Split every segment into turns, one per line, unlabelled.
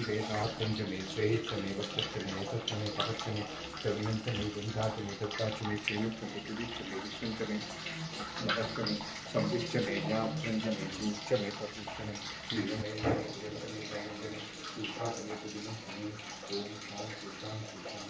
चाङ्गलमुक्तिवेदात्यञ्जमे श्रेयश्चमे वक्षश्चमे एतच्चमे पदच्चमे चविनञ्चमे गन्धाचमे दत्ताचमे श्रेयुक्तमे दुरिच्चमे विष्णुचमे महत्चमे संविच्चमे ज्ञापञ्चमे सूच्चमे प्रसूच्चमे श्रीरमे जलमे जयञ्जमे सूत्राचमे सुदिनचमे ॐ शान्ति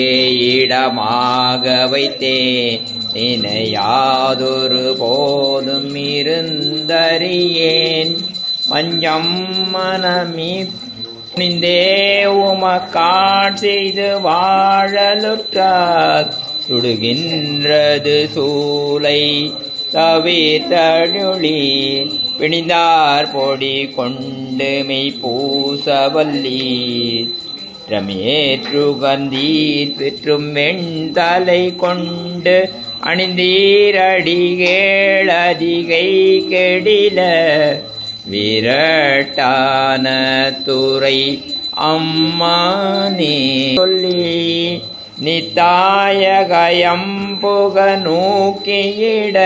இடமாக வைத்தே நினையாதொரு போதும் இருந்தறியேன். மஞ்சம் மனமீ நிந்தே உமக்காட் செய்து வாழலுற்றார். சுடுகின்றது சூலை தவிர்த்தழுளி பிணிந்தார் பொடி கொண்டு மெய் பூசவல்லீர். ரமேற்றுகந்தீர் பெற்றும் வெண்தலை கொண்டு அணிந்தீரடிகேள் அதிகை கெடில விரட்டான துறை அம்மானே சொல்லி நித்தாயகயம் புக நோக்கியிட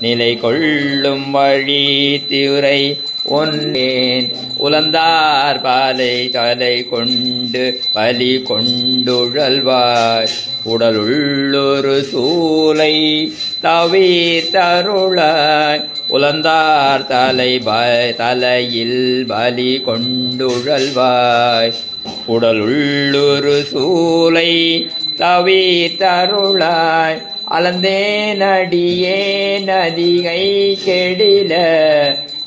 நிலை கொள்ளும் வழி திரை ஒன்றேன். உலந்தார் பாலை தலை கொண்டு பலி கொண்டுழல்வார். உடலுள்ளொரு சூலை தவிர்த்தருளாய். உலந்தார் தலை ப தலையில் பலி கொண்டுழல்வாய். உடலுள்ளொரு சூலை தவிர்த்தருளாய். அலந்தே நடியே நதிகை கெடில.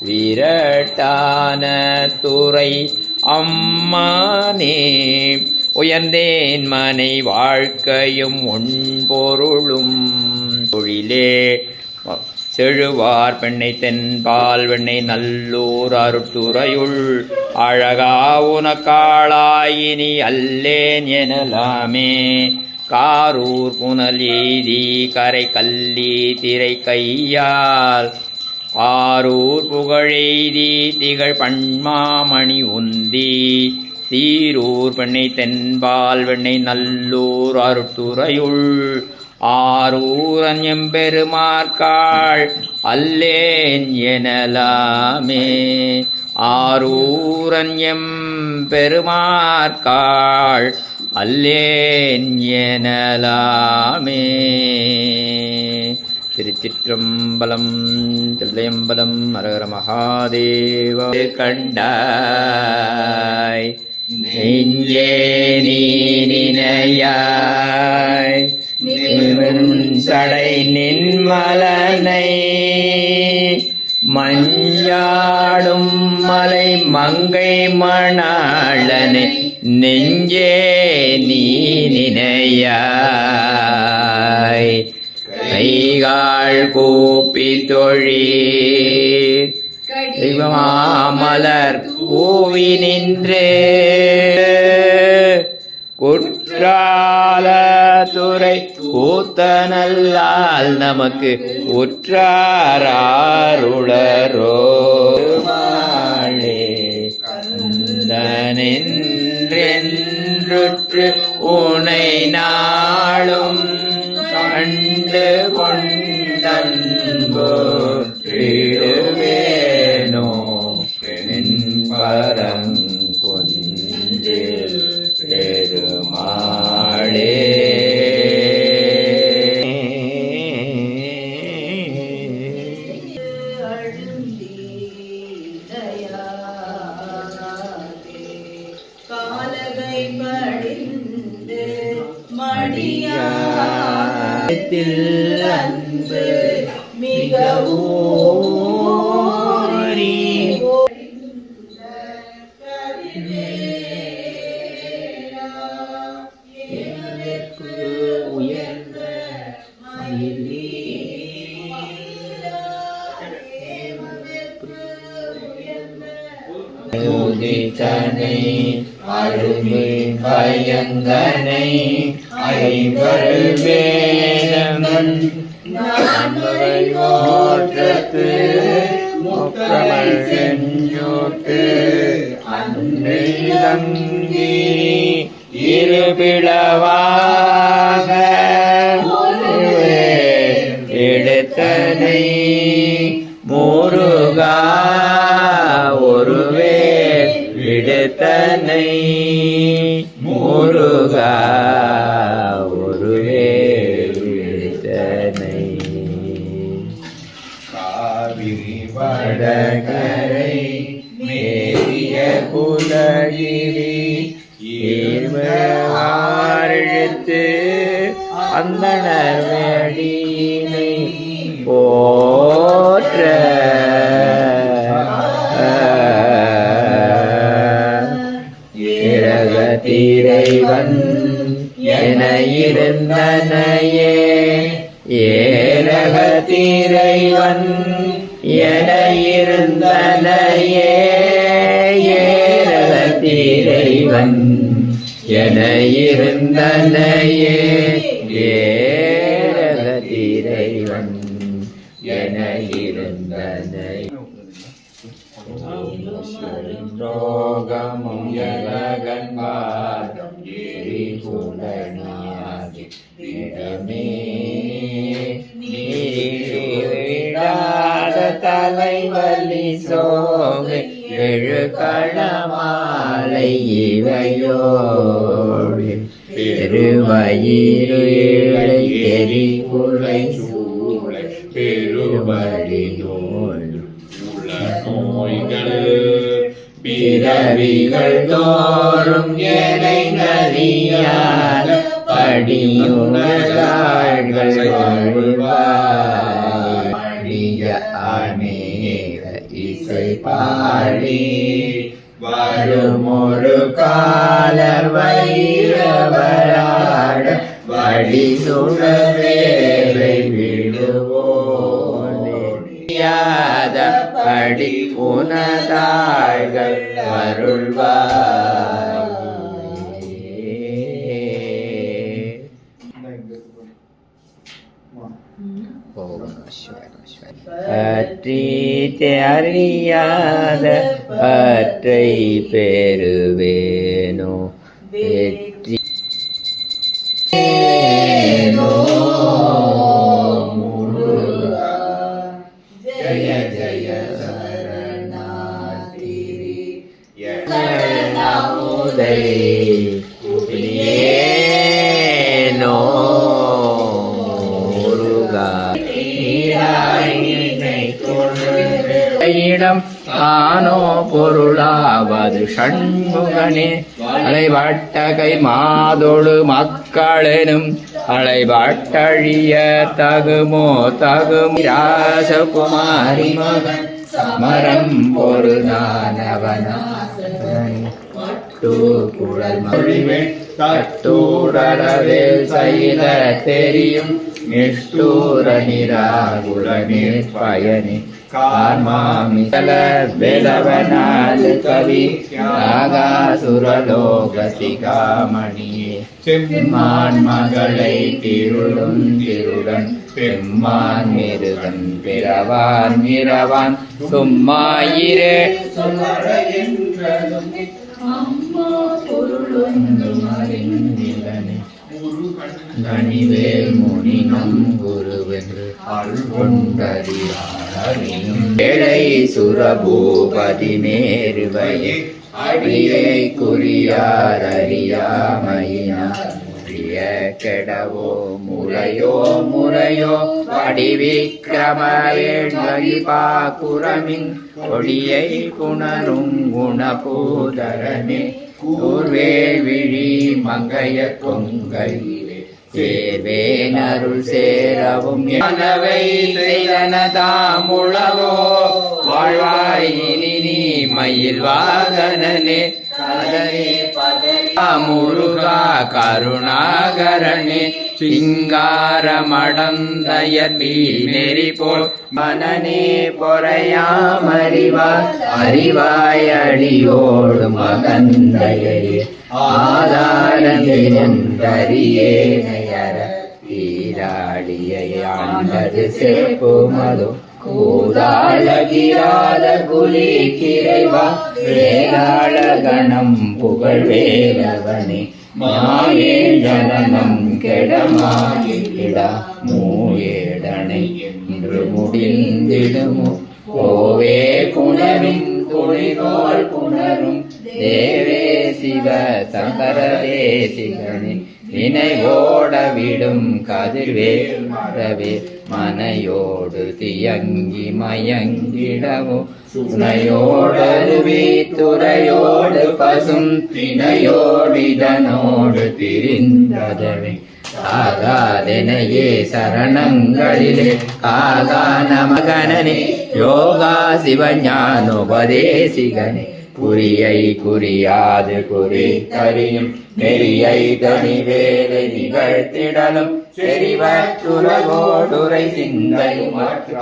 விரட்டான துறை அம்மானே உயர்ந்தேன் மனை வாழ்க்கையும் உன்பொருளும் தொழிலே செழுவார் பெண்ணை தென்பால் வெண்ணை நல்லூர் அருட்டுறையுள் அழகா உனக்காளாயினி அல்லேன் எனலாமே. காரூர் புனல் எய்தி கரை கல்லி திரை கையால். ஆரூர் புகழெய்தி திகழ் பண்மாமணி உந்தி சீரூர் பெண்ணை தென்பால் வெண்ணை நல்லூர் அருட்டுறையுள் ஆரூரன் எம்பெருமார்காள் அல்லேன் எனலாமே. ஆரூரன் எம்பெருமார்காள் அல்லேன் எனலாமே. திருச்சிற்றம்பலம் தில்லையம்பலம் அரகர மகாதேவ கண்டாய். நெஞ்சே நீ சடை நின்மலனை. மஞ்சாடும் மலை மங்கை மணாளனை. நெஞ்சே நீ நினையாய். கைகால் கூப்பி தொழி. தெய்வமாமலர் பூவி நின்று குற்றால துறை கூத்தனல்லால் நமக்கு உற்றாருளரோ மாளே உனை நாளும் கண் கண்டு கொண்டன்போற்றிடுவேனோ பரங்குன்றில் பெருமாளே. பயந்தனை ஐம்பல் வேதமன் ஓற்றத்து முக்கமல் செஞ்சோட்டு அன்னை தங்கி அந்தனர் வேடினை போற்ற. இறைவன் என இருந்தனையே ஏரக தீரைவன் என இருந்தனையே ஏரக தீரைவன் என இருந்தனையே தீரைவன் என இருந்தனை ரோகமும் ஜகன்பாதம் ஏறி புலனியாகி இடமே நீடாத தலைவலி சோகை எழு களமாலை இவையோடு பெருவயிறு இழை தெரி குலை சூளை பெருவழி நோய் உள்ள நோய்கள் பிறவிகள் தோறும் எனை நலியாத படியுணர்கள் வாழ்வாய் அடிய அநேக இசை பாடி வருமொரு காலர் வைரவராட வழி சுடவேலை விடுவோடியாத படி உனதாள்கள் வருள்வாய் பற்றி அறியாத பற்றை பெறுவேனோ ஆனோ பொருளாவது ஷண்முகனே. அலைவாட்டகை மாதொழு மக்களெனும் அலைவாட்டழிய தகுமோ தகும் ராசகுமாரி மகன். சமரம் பொருளானவனாசன் குழல் சைல தெரியும். நிஷ்டூர நிராகுல நிற்பயனே கவி ஆகாசுரலோக சிகாமணியே செம்மான் மகளை திருளும் திருடன் பெம்மான் மிருகன் பிறவான் மிரவான். சும்மாயிரே. அருள்கொண்டறியும் ஏழை சுரபூபதி மேருவையே அடியை குறியார் அறியாமையினார் முறிய கெடவோ முறையோ முறையோ வடிவிக்கிரமேண்மகிபா குரமின் கொடியை குணரும் குணபூதரமே கூர்வே விழி மங்கைய கொங்கை கொங்கையிலே சேர்வேனருள் சேரவும். மனவை செய்தனதாமுளவோ வாழ்வாய் இனி நீ மயில் வாகனனே. முருகா கருணாகரனே. சிங்காரமடந்தயர் நெறி போல் மனநே பொறையாமறிவாய் அறிவாய் மகந்தையே. ஆதாரந்தறியேனையர ஈராடியை ஆண்டது செப்புமதோ கூதாளகிராத குலி கிரைவா வேளாள கணம் புகழ் வேலவனே மாயே ஜனனம் கெடமாகிடா மூயேடனை இன்று முடிந்திடுமோ. கோவே புணரும் துணிகோள் புணரும் தேவே உலக சங்கர தேசிகனே நினைவோடவிடும் கதிர்வேல் மரவே மனையோடு தியங்கி மயங்கிடவோ சுனையோடு வீத்துறையோடு பசும் திணையோடிதனோடு திரிந்ததவே ആകാതെനയേ ശരണങ്ങളിലെ ആകാ നമകനനെ യോഗാ ശിവ ഞാനുപദേശികനെ குறியை குறியாது தறியும் நெறியை தனி வேலை நிகழ்த்திடலும். செறிவற்றுலகோடுரை சிந்தையும்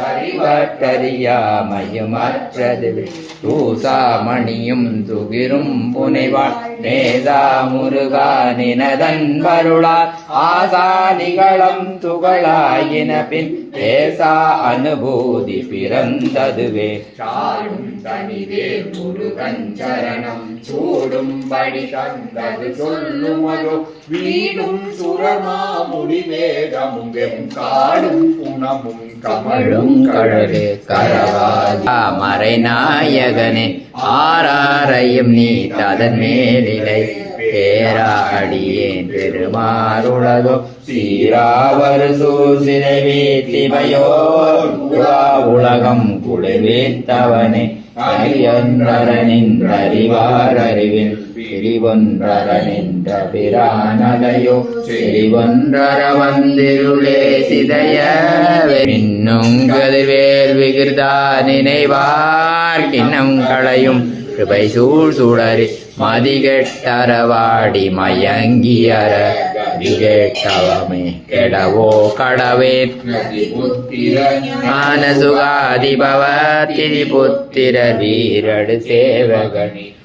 அறிவற்றறியாமையும் அற்றது. தூசாமணியும் துகிரும் புனைவாள். நேசா முருகா நினதன் வருளால் ஆசா நிகழம் துகளாயின பின் பேசா அனுபூதி பிறந்ததுவே. சாடும் தனிவே முருகன் சரணம். சூடும்படி தந்தது சொல்லுமதோ. வீடும் சுரமா வேதமும் காடும் புனமும் கமழும் கழலே கரவாஜா மறைநாயகனே ஆராரையும் நீ ததன் மேலிலை. பேராடியேன் பெருமாறுளதோ சீராவரு சூசிரை வீட்டிமையோ உலகம் குளிர்வேத்தவனே. அரியன்றரனின்றறிவார் அறிவில் பிரிவொன்றர நின்ற பிரானதையோ வந்திருளே சிதைய மின்னுங்கதிர்வேல் விகிருதா நினைவார் கிண்ணம் களையும் கிருபை சூழ் சுடரி மதிகெட்டரவாடி மயங்கியர விகேட்டவமே கெடவோ கடவே. மானசுகாதிபவ திரிபுத்திர வீரடு சேவகணி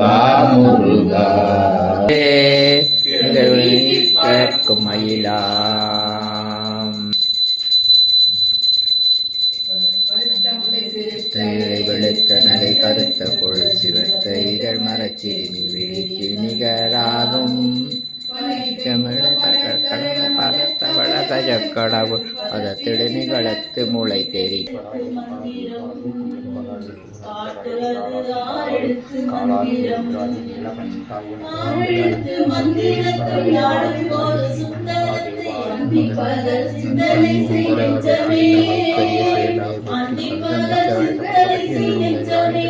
முருகா முருகா கேட்கும் மயிலா. வெளுத்த நலை கருத்த பொருள் சிவத்த இதழ் மரச்சிறுமி விழிக்கு நிகராகும் பதத்திடு நிகழத்து முளை
தெரியும் சிந்தனை செய்கின்றமே சிந்தனை
செய்கின்றமே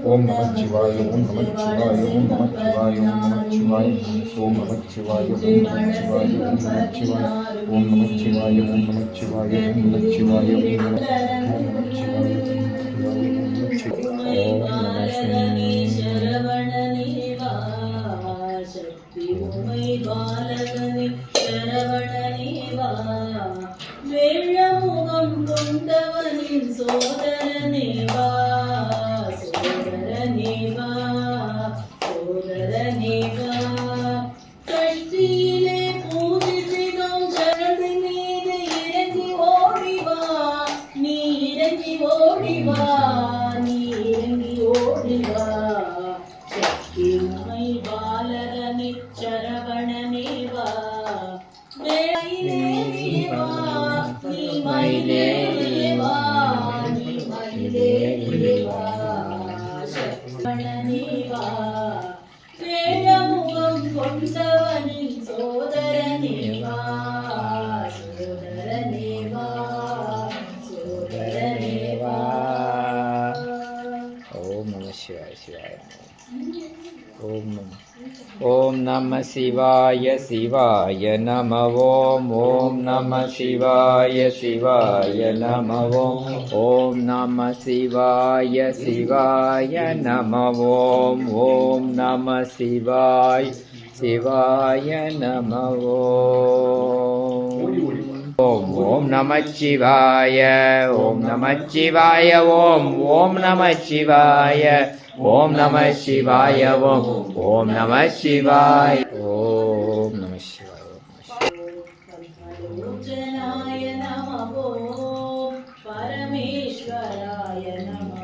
ஓம் நம சிவாய ஓம் நம சிவாய ஓம் நம சிவாய ஓம் நம சிவாய ஓம் நம ஓம் நம ஓம் நம ஓம் நம ஓம் நம ஓம் நம ஓம்
நம சரவணனே
சிவாய ஓம் நம ஓம் நம சிவாய சிவாய நம ஓம் ஓம் நம சிவாய சிவாய நம ஓம் ஓம் நம சிவாய சிவாய நம ஓம் ஓம் நம சிவாய் சிவாய நம ஓம் ஓம் நமச்சிவாய ஓம் நமச்சிவாய ஓம் ஓம்
நமச்சிவாய ఓం నమ శివాయ ఓం ఓం నమ శివాయ. ఓం నమ శివాయ పరమేశ్వరాయ నమో.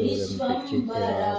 Vishwambara.